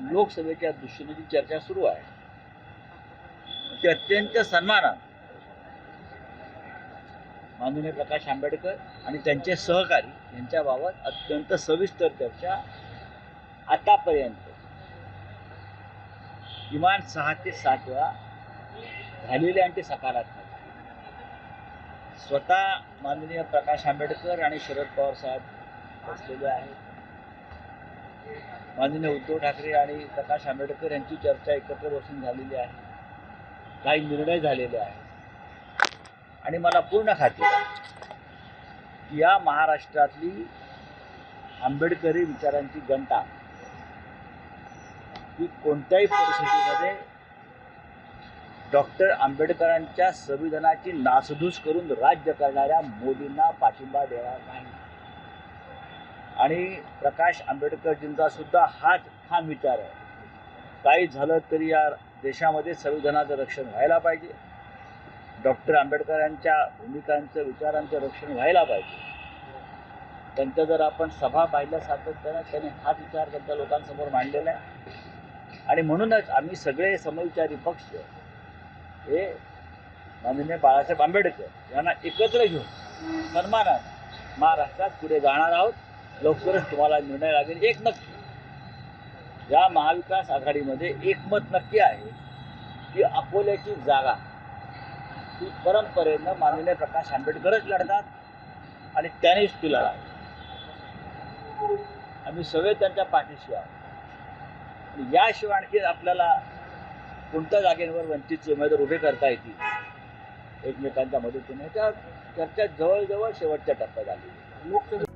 लोकसभेच्या दृष्टीने जी चर्चा सुरू आहे ती अत्यंत सन्मानात माननीय प्रकाश आंबेडकर आणि त्यांचे सहकारी यांच्याबाबत अत्यंत सविस्तर चर्चा आतापर्यंत किमान सहा ते सात वेळा झालेली आणि ते सकारात्मक स्वतः माननीय प्रकाश आंबेडकर आणि शरद पवार साहेब बसलेले आहेत. माननीय उद्धव ठाकरे आणि प्रकाश आंबेडकर यांची चर्चा एकत्र बसून झालेली आहे. काही निर्णय झालेले आहेत. आणि मला पूर्ण खात्री की या महाराष्ट्रातली आंबेडकरी विचारांची घंटा ही कोणत्याही परिस्थितीमध्ये डॉक्टर आंबेडकरांच्या संविधानाची नासधूस करून राज्य करणाऱ्या मोदींना पाठिंबा देणार नाही. आणि प्रकाश आंबेडकरजींचा सुद्धा हाच ठाम विचार आहे. काही झालं तरी या देशामध्ये संविधानाचं रक्षण व्हायला पाहिजे. डॉक्टर आंबेडकरांच्या भूमिकांचं विचारांचं रक्षण व्हायला पाहिजे. त्यांच्या जर आपण सभा पाहिल्या सातत्यानं त्यांनी हाच विचार त्यांच्या लोकांसमोर मांडलेला आहे. आणि म्हणूनच आम्ही सगळे समविचारी पक्ष हे माननीय बाळासाहेब आंबेडकर यांना एकत्र घेऊन सन्मानात महाराष्ट्रात पुढे जाणार आहोत. लवकरच तुम्हाला निर्णय लागेल. एक नक्की. या महाविकास आघाडीमध्ये एकमत नक्की आहे की अकोल्याची जागा ही परंपरेनं माननीय प्रकाश आंबेडकरच लढतात आणि त्यानेच ती लढा आम्ही सगळे त्यांच्या पाठीशी आहोत. आणि याशिवाय आणखी आपल्याला कोणत्या जागेवर वंचितचे उमेदवार उभे करता येतील एकमेकांच्या मदतीने? त्या चर्चा जवळजवळ शेवटच्या टप्प्यात आली लोकसभा